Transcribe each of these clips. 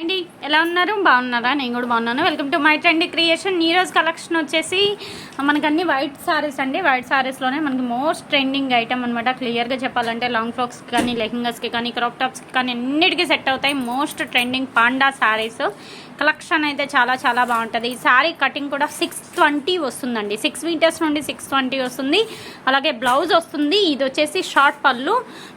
అండి ఎలా ఉన్నారు? బాగున్నారా? నేను కూడా బాగున్నాను. Welcome to my trend creation ఈ కలెక్షన్ వచ్చేసి మనకన్ని అన్ని వైట్ సారీస్ అండి వైట్ సారీస్లోనే మనకి మోస్ట్ ట్రెండింగ్ ఐటమ్ అనమాట క్లియర్గా చెప్పాలంటే లాంగ్ ఫ్రాక్స్కి కానీ లెహింగాస్కి కానీ క్రాప్ టాప్స్కి కానీ అన్నిటికీ సెట్ అవుతాయి. Most trending panda saris collection అయితే చాలా చాలా బాగుంటుంది. ఈ సారీ కటింగ్ కూడా సిక్స్ ట్వంటీ వస్తుందండి. సిక్స్ మీటర్స్ నుండి సిక్స్ ట్వంటీ వస్తుంది. అలాగే బ్లౌజ్ వస్తుంది. ఇది వచ్చేసి షార్ట్ పళ్ళు.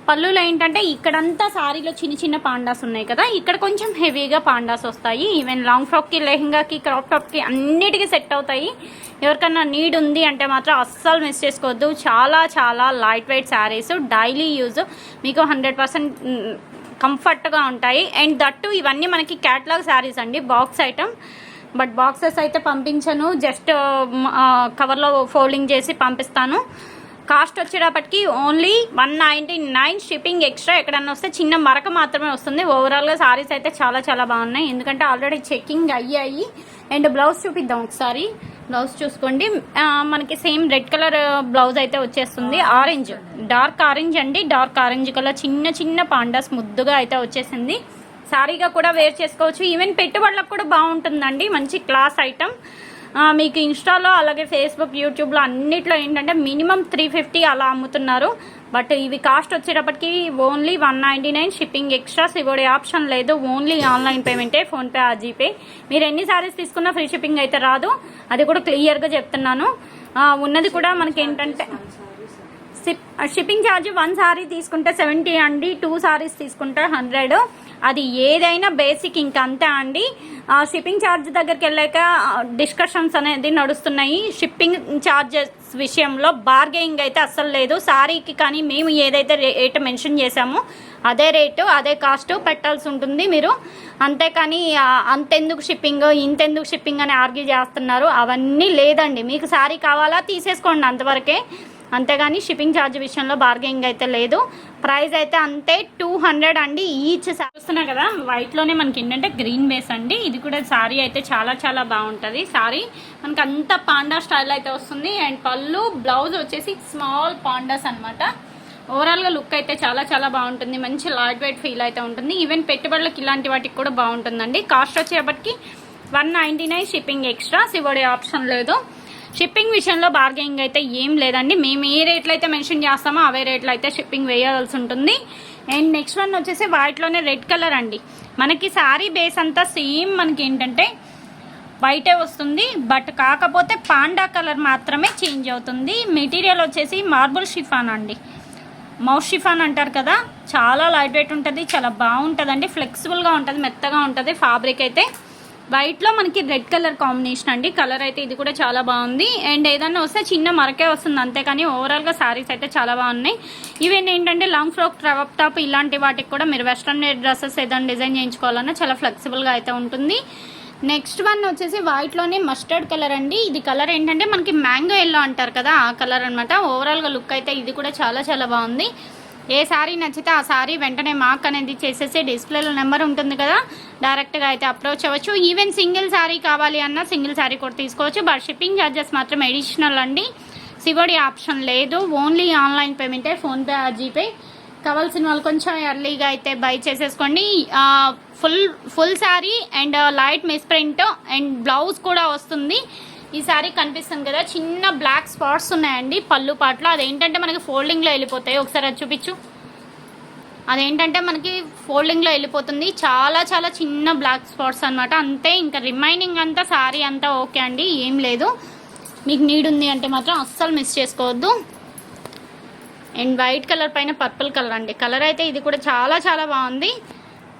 పళ్ళులో ఏంటంటే ఇక్కడంతా సారీలో చిన్న చిన్న పాండాస్ ఉన్నాయి కదా. ఇక్కడ కొంచెం హెవీగా పాండాస్ వస్తాయి. ఈవెన్ లాంగ్ ఫ్రాక్కి లెహంగాకి క్రాప్ టాప్కి అన్నిటికీ సెట్ అవుతాయి. ఎవరికన్నా నీడ్ ఉంది అంటే మాత్రం అస్సలు మిస్ చేసుకోవద్దు. చాలా చాలా light weight saris daily use మీకు హండ్రెడ్ పర్సెంట్ కంఫర్ట్గా ఉంటాయి. అండ్ దట్టు ఇవన్నీ మనకి క్యాట్లాగ్ శారీస్ అండి బాక్స్ ఐటమ్ బట్ బాక్సెస్ అయితే పంపించను. జస్ట్ కవర్లో ఫోల్డింగ్ చేసి పంపిస్తాను. కాస్ట్ వచ్చేటప్పటికి only one ninety nine shipping extra ఎక్కడన్నా వస్తే చిన్న మరక మాత్రమే వస్తుంది. ఓవరాల్గా సారీస్ అయితే చాలా చాలా బాగున్నాయి. ఎందుకంటే ఆల్రెడీ చెక్కింగ్ అయ్యాయి. అండ్ బ్లౌజ్ చూపిద్దాం ఒకసారి. బ్లౌజ్ చూసుకోండి. మనకి సేమ్ రెడ్ కలర్ బ్లౌజ్ అయితే వచ్చేస్తుంది. ఆరెంజ్ డార్క్ ఆరెంజ్ అండి. డార్క్ ఆరెంజ్ కలర్ చిన్న చిన్న పాండాస్ ముద్దుగా అయితే వచ్చేసింది. సారీగా కూడా వేర్ చేసుకోవచ్చు. ఈవెన్ పెట్టుబడులకు కూడా బాగుంటుందండి. మంచి క్లాస్ ఐటమ్ మీకు ఇన్స్టాలో అలాగే ఫేస్బుక్ యూట్యూబ్లో అన్నిట్లో ఏంటంటే మినిమం త్రీ ఫిఫ్టీ అలా అమ్ముతున్నారు. బట్ ఇవి కాస్ట్ వచ్చేటప్పటికి only one ninety nine shipping extras ఇవ్వడే option లేదు. ఓన్లీ ఆన్లైన్ పేమెంటే ఫోన్పే ఆ జీపే. మీరు ఎన్ని సారీస్ తీసుకున్నా ఫ్రీ షిప్పింగ్ అయితే రాదు. అది కూడా క్లియర్గా చెప్తున్నాను. ఉన్నది కూడా మనకి ఏంటంటే షిప్పింగ్ ఛార్జ్ వన్ సారీ తీసుకుంటే సెవెంటీ అండి టూ సారీస్ తీసుకుంటే హండ్రెడ్. అది ఏదైనా బేసిక్ ఇంకా అంతే అండి. ఆ షిప్పింగ్ ఛార్జ్ దగ్గరికి వెళ్ళాక డిస్కషన్స్ అనేది నడుస్తున్నాయి. షిప్పింగ్ ఛార్జెస్ విషయంలో బార్గెయింగ్ అయితే అస్సలు లేదు. సారీకి కానీ మేము ఏదైతే రేట్ మెన్షన్ చేసామో అదే రేటు అదే కాస్ట్ పెట్టాల్సి ఉంటుంది మీరు. అంతేకాని అంతెందుకు షిప్పింగ్ ఇంతెందుకు షిప్పింగ్ అని ఆర్గ్యూ చేస్తున్నారు. అవన్నీ లేదండి. మీకు సారీ కావాలా తీసేసుకోండి అంతవరకే. అంతేగాని షిప్పింగ్ ఛార్జ్ విషయంలో బార్గెనింగ్ అయితే లేదు. ప్రైస్ అయితే అంతే టూ హండ్రెడ్ అండి ఈచ్ చూస్తున్నా కదా వైట్లోనే మనకి ఏంటంటే గ్రీన్ బేస్ అండి. ఇది కూడా శారీ అయితే చాలా చాలా బాగుంటుంది. సారీ మనకి అంత పాండా స్టైల్ అయితే వస్తుంది. అండ్ పళ్ళు బ్లౌజ్ వచ్చేసి స్మాల్ పాండాస్ అనమాట ఓవరాల్గా లుక్ అయితే చాలా చాలా బాగుంటుంది. మంచి లైట్ వెయిట్ ఫీల్ అయితే ఉంటుంది. ఈవెన్ పెట్టుబడులకు ఇలాంటి వాటికి కూడా బాగుంటుందండి. Cost వచ్చేపటికి one ninety nine shipping extra. సివడే option లేదు. షిప్పింగ్ విషయంలో బార్గెనింగ్ అయితే ఏం లేదండి. మేము ఏ రేట్లు అయితే మెన్షన్ చేస్తామో అవే రేట్లు అయితే షిప్పింగ్ వేయాల్సి ఉంటుంది. అండ్ నెక్స్ట్ వన్ వచ్చేసి వాటిలోనే రెడ్ కలర్ అండి. మనకి శారీ బేస్ అంతా సేమ్ మనకి ఏంటంటే వైటే వస్తుంది. బట్ కాకపోతే పాండా కలర్ మాత్రమే చేంజ్ అవుతుంది. మెటీరియల్ వచ్చేసి మార్బుల్ షిఫాన్ అండి. మౌస్ షిఫాన్ అంటారు కదా. చాలా లైట్ వెయిట్ ఉంటుంది చాలా బాగుంటుందండి. ఫ్లెక్సిబుల్గా ఉంటుంది మెత్తగా ఉంటుంది ఫ్యాబ్రిక్ అయితే. వైట్లో మనకి రెడ్ కలర్ కాంబినేషన్ అండి. కలర్ అయితే ఇది కూడా చాలా బాగుంది. అండ్ ఏదన్నా వస్తే చిన్న మరకే వస్తుంది. అంతేకాని ఓవరాల్గా శారీస్ అయితే చాలా బాగున్నాయి. ఈవెన్ ఏంటంటే లాంగ్ ఫ్రాక్ ట్రవప్ టాప్ ఇలాంటి వాటికి కూడా మీరు వెస్ట్రన్ వేర్ డ్రెస్సెస్ ఏదైనా డిజైన్ చేయించుకోవాలన్నా చాలా ఫ్లెక్సిబుల్గా అయితే ఉంటుంది. నెక్స్ట్ వన్ వచ్చేసి వైట్లోనే మస్టర్డ్ కలర్ అండి. ఇది కలర్ ఏంటంటే మనకి మ్యాంగో ఎల్లో అంటారు కదా ఆ కలర్ అనమాట ఓవరాల్గా లుక్ అయితే ఇది కూడా చాలా చాలా బాగుంది. ఏ శారీ నచ్చితే ఆ శారీ వెంటనే మార్క్ అనేది చేసేసి డిస్ప్లేలో నెంబర్ ఉంటుంది కదా డైరెక్ట్గా అయితే అప్రోచ్ అవ్వచ్చు. ఈవెన్ సింగిల్ శారీ కావాలి అన్నా సింగిల్ శారీ కూడా తీసుకోవచ్చు. బట్ షిప్పింగ్ ఛార్జెస్ మాత్రం ఎడిషనల్ అండి. సివడి ఆప్షన్ లేదు. ఓన్లీ ఆన్లైన్ పేమెంటే ఫోన్పే జీపే కావాల్సిన వాళ్ళు కొంచెం ఎర్లీగా అయితే బై చేసేసుకోండి. Full full sari and light miss print and blouse కూడా వస్తుంది. ఈ శారీ కనిపిస్తుంది కదా. చిన్న బ్లాక్ స్పాట్స్ ఉన్నాయండి పళ్ళు పాటలో. అదేంటంటే మనకి ఫోల్డింగ్లో వెళ్ళిపోతాయి. ఒకసారి అది చూపించు. అదేంటంటే మనకి ఫోల్డింగ్లో వెళ్ళిపోతుంది. చాలా చాలా చిన్న బ్లాక్ స్పాట్స్ అనమాట అంతే ఇంకా రిమైనింగ్ అంతా శారీ అంతా ఓకే అండి. ఏం లేదు. మీకు నీడ్ ఉంది అంటే మాత్రం అస్సలు మిస్ చేసుకోవద్దు. అండ్ వైట్ కలర్ పైన పర్పుల్ కలర్ అండి. కలర్ అయితే ఇది కూడా చాలా చాలా బాగుంది.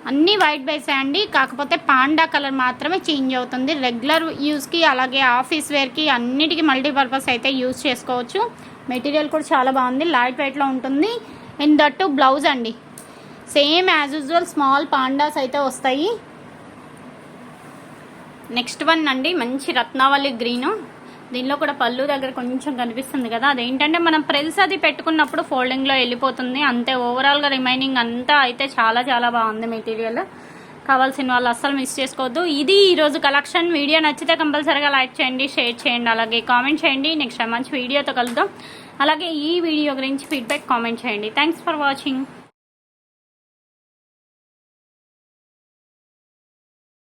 అన్నీ వైట్ బేస్ అండి. కాకపోతే పాండా కలర్ మాత్రమే చేంజ్ అవుతుంది. రెగ్యులర్ యూస్కి అలాగే ఆఫీస్ వేర్కి అన్నిటికీ మల్టీపర్పస్ అయితే యూస్ చేసుకోవచ్చు. మెటీరియల్ కూడా చాలా బాగుంది. లైట్ వెయిట్లో ఉంటుంది. అండ్ దట్టు బ్లౌజ్ అండి. Same as usual small pandas అయితే వస్తాయి. నెక్స్ట్ వన్ అండి. మంచి రత్నావళి గ్రీను. దీనిలో కూడా పళ్ళు దగ్గర కొంచెం కనిపిస్తుంది కదా. అదేంటంటే మనం ప్రెల్స్ అది పెట్టుకున్నప్పుడు ఫోల్డింగ్లో వెళ్ళిపోతుంది. అంతే ఓవరాల్గా రిమైనింగ్ అంతా అయితే చాలా చాలా బాగుంది మెటీరియల్. కావాల్సిన వాళ్ళు అస్సలు మిస్ చేసుకోవద్దు. ఇది ఈరోజు కలెక్షన్. వీడియో నచ్చితే కంపల్సరీగా లైక్ చేయండి షేర్ చేయండి అలాగే కామెంట్ చేయండి. నెక్స్ట్ మంచి వీడియోతో కలుద్దాం. అలాగే ఈ వీడియో గురించి ఫీడ్బ్యాక్ కామెంట్ చేయండి. Thanks for watching